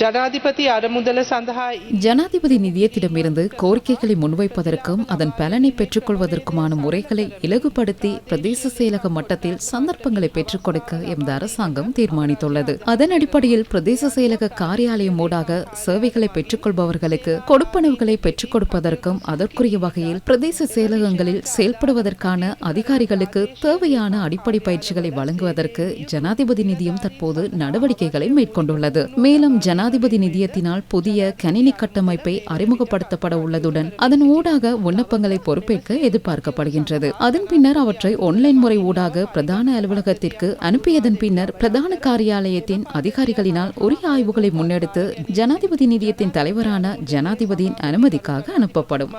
ஜனாதிபதி அறமுதல சந்தா ஜனாதிபதி நிதியத்திடமிருந்து கோரிக்கைகளை முன்வைப்பதற்கும் அதன் பலனை பெற்றுக்கொள்வதற்குமான முறைகளை இலகுபடுத்தி பிரதேச செயலக மட்டத்தில் சந்தர்ப்பங்களை பெற்றுக் கொடுக்க எமது அரசாங்கம் தீர்மானித்துள்ளது. அதன் அடிப்படையில் பிரதேச செயலக காரியாலயம் ஊடாக சேவைகளை பெற்றுக்கொள்பவர்களுக்கு கொடுப்பனவுகளை பெற்றுக் கொடுப்பதற்கும் அதற்குரிய வகையில் பிரதேச செயலகங்களில் செயல்படுவதற்கான அதிகாரிகளுக்கு தேவையான அடிப்படை பயிற்சிகளை வழங்குவதற்கு ஜனாதிபதி நிதியம் தற்போது நடவடிக்கைகளை மேற்கொண்டுள்ளது. மேலும் ஜனா ஜனாதிபதி நிதியத்தினால் புதிய கணினி கட்டமைப்பை அறிமுகப்படுத்தப்பட உள்ளதுடன் அதன் ஊடாக விண்ணப்பங்களை பொறுப்பேற்க எதிர்பார்க்கப்படுகின்றது. அதன் பின்னர் அவற்றை ஆன்லைன் முறை ஊடாக பிரதான அலுவலகத்திற்கு அனுப்பியதன் பின்னர் பிரதான காரியாலயத்தின் அதிகாரிகளினால் உரிய ஆய்வுகளை முன்னெடுத்து ஜனாதிபதி நிதியத்தின் தலைவரான ஜனாதிபதியின் அனுமதிக்காக அனுப்பப்படும்.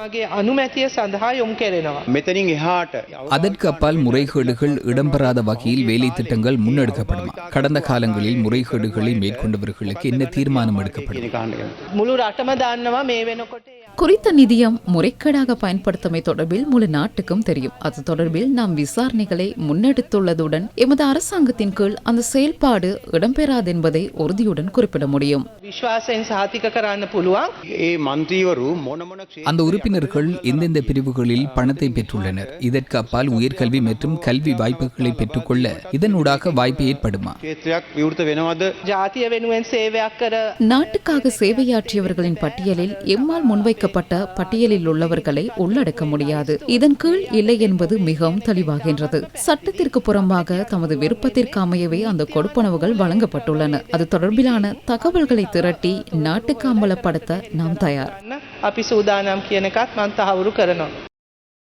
அதற்கு அப்பால் முறைகேடுகள் இடம்பெறாத வகையில் வேலை திட்டங்கள் முன்னெடுக்கப்படும்? கடந்த காலங்களில் முறைகேடுகளை மேற்கொண்டவர்களுக்கு என்ன தீர்மானம் തീരുമാനമെടുക്കപ്പെടും. குறித்த நிதியம் முறைகேடாக பயன்படுத்தமை தொடர்பில் முழு நாட்டுக்கும் தெரியும். அது தொடர்பில் நாம் விசாரணைகளை முன்னெடுத்துள்ளதுடன் எமது அரசாங்கத்தின் கீழ் அந்த செயல்பாடு இடம்பெறாதென்பதை உறுதியுடன் குறிப்பிட முடியும். அந்த உறுப்பினர்கள் எந்தெந்த பிரிவுகளில் பணத்தை பெற்றுள்ளனர்? இதற்கு அப்பால் உயர்கல்வி மற்றும் கல்வி வாய்ப்புகளை பெற்றுக்கொள்ள இதனூடாக வாய்ப்பு ஏற்படுமா? நாட்டுக்காக சேவையாற்றியவர்களின் பட்டியலில் எம்மால் முன்வைக்க முன்வைக்கப்பட்ட பட்டியலில் உள்ளவர்களை உள்ளடக்க முடியாது. இதன் கீழ் இல்லை என்பது மிகவும் தெளிவாகின்றது. சட்டத்திற்கு புறம்பாக தமது விருப்பத்திற்கு அமையவே அந்த கொடுப்பனவுகள் வழங்கப்பட்டுள்ளன. அது தொடர்பிலான தகவல்களை திரட்டி நாட்டுக்கு அம்பலப்படுத்த நாம் தயார்.